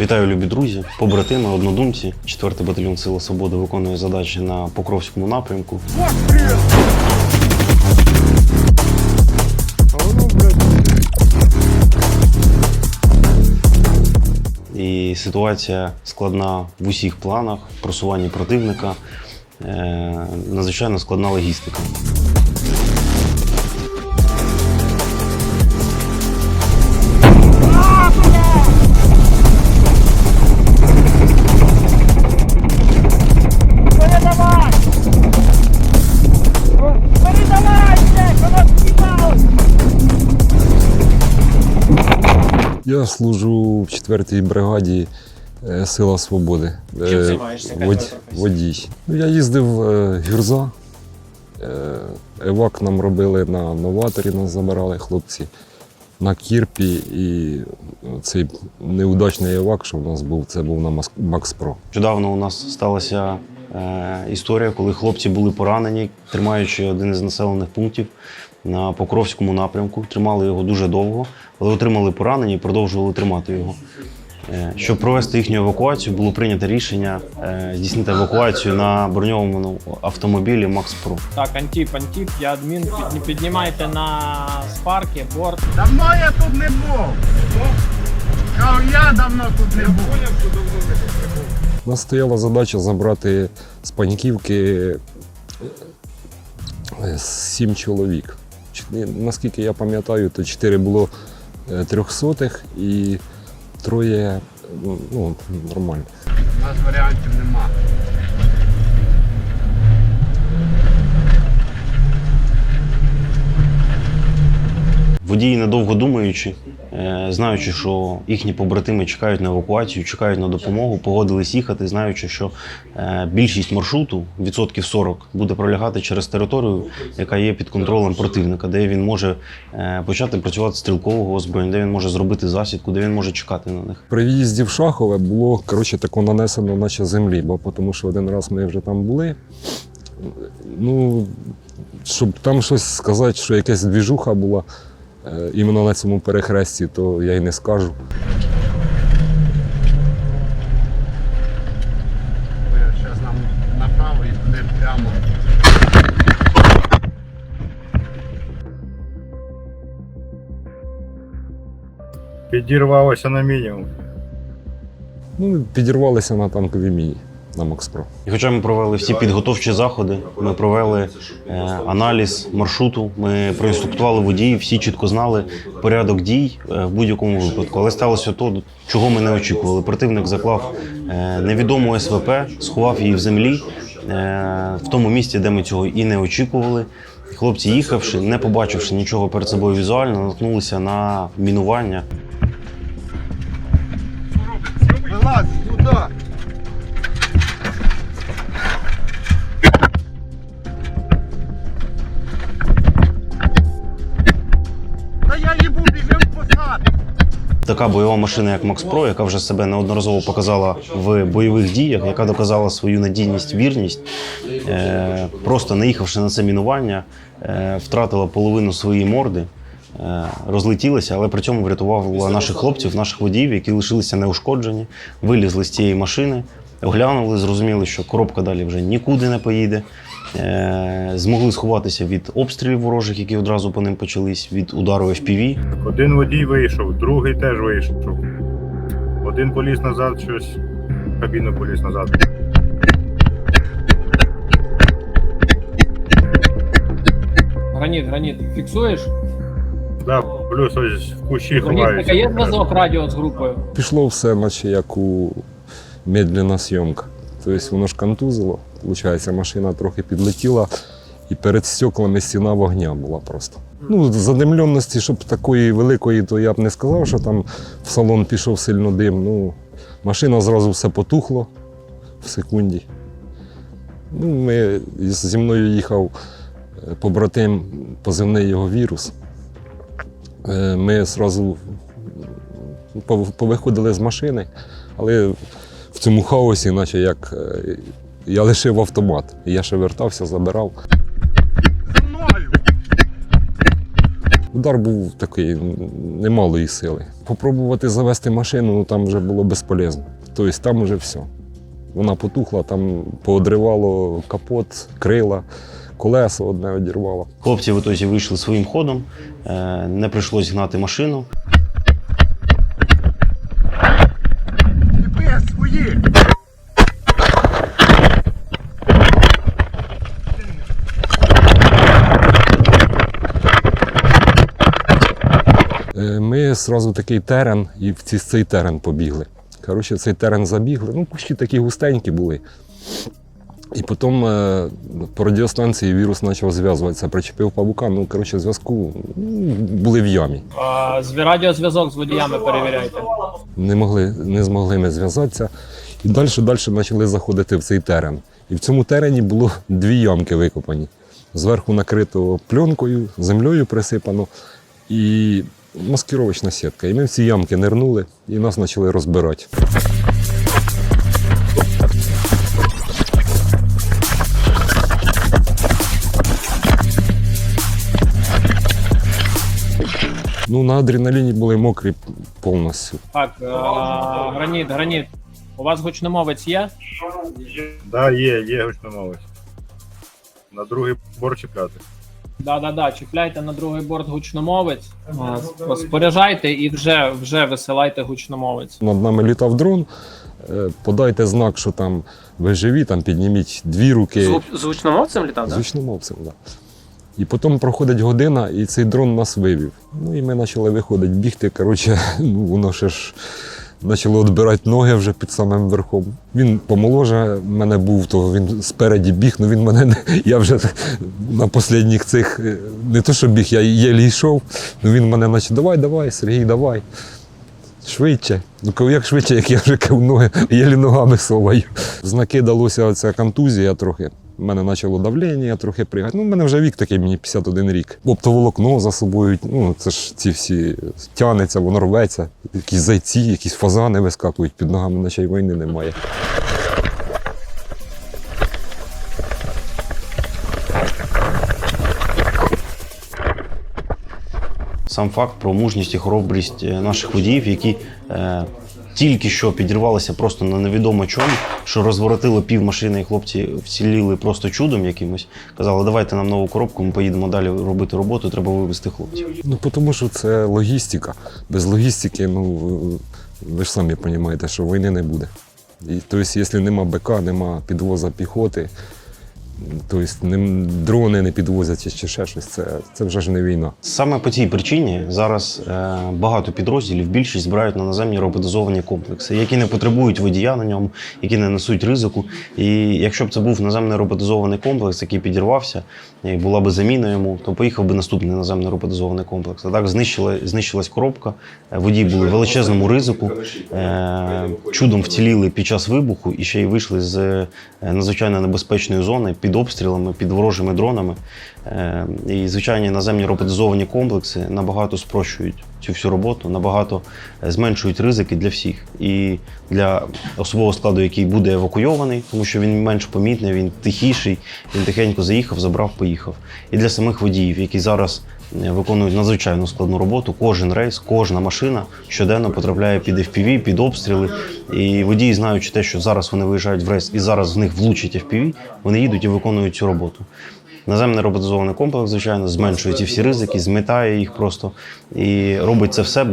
Вітаю, любі друзі, побратими, однодумці. 4-й батальйон Сила Свободи виконує задачі на Покровському напрямку. І ситуація складна в усіх планах, просуванні противника, е, надзвичайно складна логістика. Я служу в 4-й бригаді е, Сила Свободи. Чим Е, займаєшся? Вод- Водій. Ну, я їздив е, гюрза. Е, Евак нам робили на новаторі, нас забирали хлопці на Кірпі. І цей неудачний евак, що в нас був, це був на Макс Про. Нещодавно у нас сталася е, історія, коли хлопці були поранені, тримаючи один із населених пунктів на Покровському напрямку. Тримали його дуже довго, але отримали поранення і продовжували тримати його. Е, щоб провести їхню евакуацію, було прийнято рішення е, здійснити евакуацію на броньованому автомобілі Макс Про. Так, Антіп, Антіп, я адмін. Підні- Піднімайте на спарки, борт. Давно я тут не був. Кажу, я давно тут не був. У нас стояла задача забрати з паньківки е, сім чоловік. Наскільки я пам'ятаю, то чотири було е, трьохсотих і троє ну, нормальних. нормально. У нас варіантів нема. Водії, недовго думаючи, знаючи, що їхні побратими чекають на евакуацію, чекають на допомогу, погодились їхати, знаючи, що е, більшість маршруту, відсотків 40, буде пролягати через територію, яка є під контролем противника, де він може е, почати працювати стрілкового озброєння, де він може зробити засідку, де він може чекати на них. При в'їзді в Шахове було коротше, тако нанесено, наче землі, бо тому що один раз ми вже там були. Ну, щоб там щось сказати, що якась двіжуха була е, іменно на цьому перехресті, то я й не скажу. Зараз нам направо і туди прямо. Підірвалося на мінімум. Ну, підірвалися на танковій міні на Макспро. І хоча ми провели всі підготовчі заходи, ми провели е, аналіз маршруту, ми проінструктували водіїв, всі чітко знали порядок дій е, в будь-якому випадку. Але сталося то, чого ми не очікували. Противник заклав е, невідому СВП, сховав її в землі е, в тому місці, де ми цього і не очікували. Хлопці, їхавши, не побачивши нічого перед собою візуально, наткнулися на мінування. Вилазь сюди. Така бойова машина, як Макс Про, яка вже себе неодноразово показала в бойових діях, яка доказала свою надійність, вірність, е, просто наїхавши на це мінування, е, втратила половину своєї морди, е, розлетілася, але при цьому врятувала наших хлопців, наших водіїв, які лишилися неушкоджені, вилізли з цієї машини, оглянули, зрозуміли, що коробка далі вже нікуди не поїде. Е, Змогли сховатися від обстрілів ворожих, які одразу по ним почались, від удару FPV. Один водій вийшов, другий теж вийшов. Один поліз назад, щось, кабіну поліз назад. Граніт, граніт. Фіксуєш? Да, плюс ось в кущі Граніт, така є зв'язок радіо з групою. Пішло все, наче як у медленна зйомка. Тобто воно ж контузило, виходить, машина трохи підлетіла, і перед стеклами стіна вогня була просто. Ну, задимленості, щоб такої великої, то я б не сказав, що там в салон пішов сильно дим. Ну, машина зразу все потухло в секунді. Ну, ми, зі мною їхав е, побратим, позивний його вірус. Е, Ми одразу повиходили з машини, але в цьому хаосі, наче як е, я лишив автомат. Я ще вертався, забирав. Удар був такий немалої сили. Попробувати завести машину, ну там вже було безполезно. Тобто там вже все. Вона потухла, там поодривало капот, крила, колесо одне одірвало. Хлопці в ітозі вийшли своїм ходом, е, не прийшлось гнати машину. Ми одразу такий терен і в цей терен побігли. Коротше, цей терен забігли. Ну, кущі такі густенькі були. І потім е, по радіостанції вірус почав зв'язуватися, причепив павука. Ну, коротше, зв'язку ну, були в ямі. А, радіозв'язок з водіями перевіряйте. Не, могли, не змогли ми зв'язатися. І далі далі почали заходити в цей терен. І в цьому терені було дві ямки викопані. Зверху накрито пленкою, землею присипано і маскировочна сітка. І ми в ці ямки нирнули і нас почали розбирати. Ну, на адреналіні були мокрі повністю. Так, е, граніт, граніт. У вас гучномовець є? Да, є, є гучномовець. На другий борт чіпляти. Да-да-да, чіпляйте на другий борт гучномовець, споряджайте і вже, вже висилайте гучномовець. Над нами літав дрон. е, Подайте знак, що там ви живі, там підніміть дві руки. з гучномовцем літав, Звичномовцем, так. Да. І потім проходить година, і цей дрон нас вивів. Ну і ми почали виходити, бігти. Коротше, ну воно ще ж почало відбирати ноги вже під самим верхом. Він помоложе мене був, то він спереді біг, ну він мене. Я вже на останніх цих е, не то, що біг, я єлі йшов, ну він мене наче давай, давай, Сергій, давай. Швидше. Ну, як швидше, як я вже кажу, ноги, єлі ногами соваю. Знаки далося оця контузія трохи. У мене почало давлення трохи пригати. Ну, у мене вже вік такий, мені 51 рік. Оптоволокно за собою, ну це ж ці всі тянеться, воно рветься. Якісь зайці, якісь фазани вискакують під ногами, наче й війни немає. Сам факт про мужність і хоробрість е, наших водіїв, які е, тільки що підірвалися просто на невідомо чому, що розворотило пів машини, і хлопці вціліли просто чудом якимось. Казали, давайте нам нову коробку, ми поїдемо далі робити роботу, треба вивезти хлопців. Ну, тому що це логістика. Без логістики, ну ви ж самі розумієте, що війни не буде. Тобто, якщо нема БК, нема підвоза піхоти, тобто дрони не підвозять чи- ще щось, це, це вже ж не війна. Саме по цій причині зараз е, багато підрозділів більшість збирають на наземні роботизовані комплекси, які не потребують водія на ньому, які не несуть ризику. І якщо б це був наземний роботизований комплекс, який підірвався, і була би заміна йому, то поїхав би наступний наземний роботизований комплекс. А так знищила, знищилась коробка, е, водії були в величезному ризику, е, чудом вціліли під час вибуху і ще й вийшли з е, надзвичайно небезпечної зони під обстрілами, під ворожими дронами. Е, І звичайні наземні роботизовані комплекси набагато спрощують цю всю роботу, набагато е, зменшують ризики для всіх. І для особового складу, який буде евакуйований, тому що він менш помітний, він тихіший, він тихенько заїхав, забрав, поїхав. І для самих водіїв, які зараз е, виконують надзвичайно складну роботу. Кожен рейс, кожна машина щоденно потрапляє під FPV, під обстріли. І водії, знаючи те, що зараз вони виїжджають в рейс і зараз в них влучить FPV, вони їдуть і виконують цю роботу. Наземний роботизований комплекс, звичайно, зменшує ці всі ризики, змітає їх просто і робить це все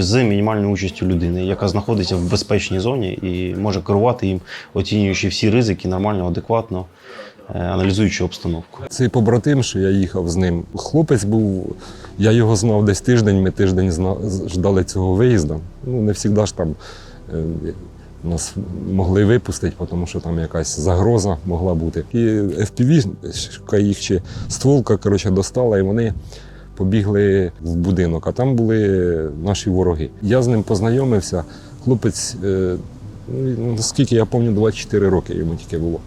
з мінімальною участю людини, яка знаходиться в безпечній зоні і може керувати їм, оцінюючи всі ризики нормально, адекватно, е, аналізуючи обстановку. Цей побратим, що я їхав з ним, хлопець був, я його знав десь тиждень, ми тиждень ждали цього виїзду. Ну, не завжди ж там е, нас могли випустити, тому що там якась загроза могла бути. І FPV їх чи стволка коротше, достала, і вони побігли в будинок, а там були наші вороги. Я з ним познайомився. Хлопець, е, ну, наскільки я пам'ятаю, 24 роки йому тільки було.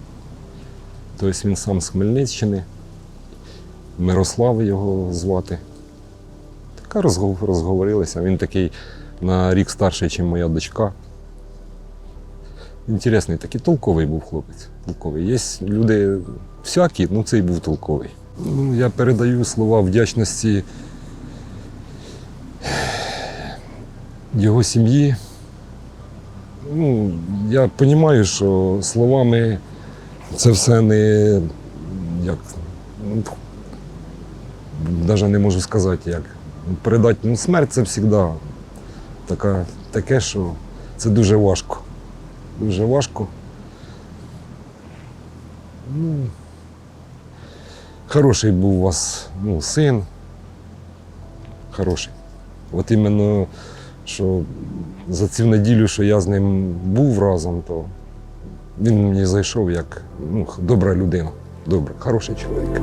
Тобто він сам з Хмельниччини, Мирослав його звати. Така розгов- розговорилися. Він такий на рік старший, ніж моя дочка. Інтересний, такий толковий був хлопець. Толковий. Є люди всякі, ну цей був толковий. Ну, Я передаю слова вдячності його сім'ї. Ну, Я розумію, що словами це все не як, ну, навіть не можу сказати, як. Передати ну, смерть це завжди така, таке, що це дуже важко. Дуже важко. Ну, хороший був у вас ну, син. Хороший. От іменно, що за цю неділю, що я з ним був разом, то він мені зайшов як ну, добра людина. Добра, хороший чоловік.